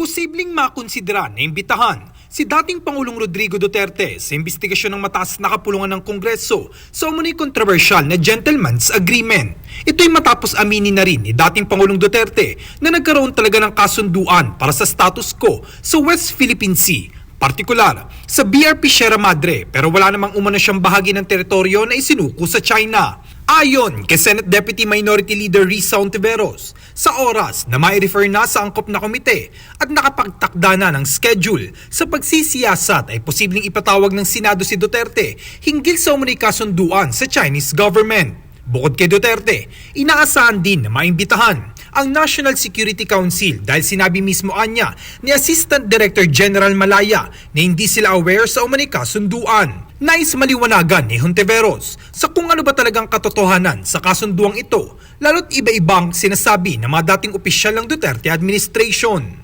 Posibleng makonsidera na imbitahan si dating Pangulong Rodrigo Duterte sa investigasyon ng mataas na kapulungan ng Kongreso sa umunoy kontrobersyal na Gentleman's Agreement. Ito'y matapos aminin na rin ni dating Pangulong Duterte na nagkaroon talaga ng kasunduan para sa status quo sa West Philippine Sea partikular sa BRP Sierra Madre pero wala namang umano siyang bahagi ng teritoryo na isinuko sa China. Ayon kay Senate Deputy Minority Leader Risa Ontiveros, sa oras na mai-refer na sa angkop na komite at nakapagtakda na ng schedule sa pagsisiyasat ay posibleng ipatawag ng Senado si Duterte hinggil sa umunay kasunduan sa Chinese government. Bukod kay Duterte, inaasahan din na maimbitahan ang National Security Council dahil sinabi mismo anya ni Assistant Director General Malaya na hindi sila aware sa umani kasunduan. Nais maliwanagan ni Hontiveros sa kung ano ba talagang katotohanan sa kasunduang ito, lalo't iba-ibang sinasabi ng mga dating opisyal ng Duterte administration.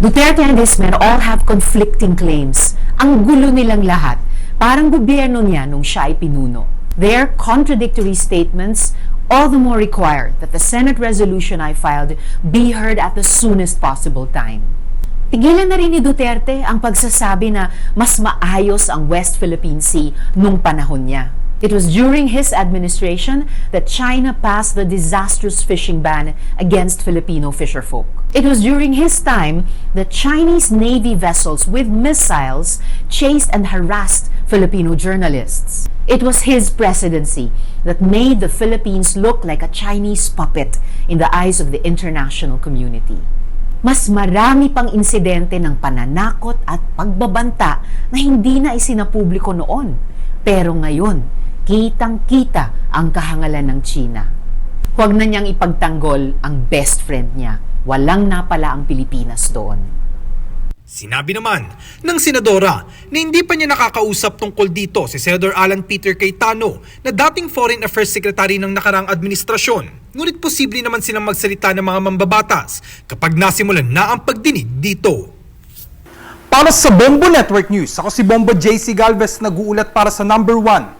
Duterte and his men all have conflicting claims. Ang gulo nilang lahat. Parang gobyerno niya nung siya ay pinuno. Their contradictory statements all the more require that the Senate resolution I filed be heard at the soonest possible time. Tigilan na rin ni Duterte ang pagsasabi na mas maayos ang West Philippine Sea nung panahon niya. It was during his administration that China passed the disastrous fishing ban against Filipino fisherfolk. It was during his time that Chinese Navy vessels with missiles chased and harassed Filipino journalists. It was his presidency that made the Philippines look like a Chinese puppet in the eyes of the international community mas marami pang insidente ng pananakot at pagbabanta na hindi na isinapubliko noon. Pero ngayon, kitang-kita ang kahangalan ng China. Huwag na niyang ipagtanggol ang best friend niya. Walang napala ang Pilipinas doon. Sinabi naman ng senadora na hindi pa niya nakakausap tungkol dito si Senator Alan Peter Cayetano na dating Foreign Affairs Secretary ng nakarang administrasyon. Ngunit posible naman silang magsalita ng mga mambabatas kapag nasimulan na ang pagdinig dito. Para sa Bombo Network News, ako si Bombo JC Galvez nag-uulat para sa number one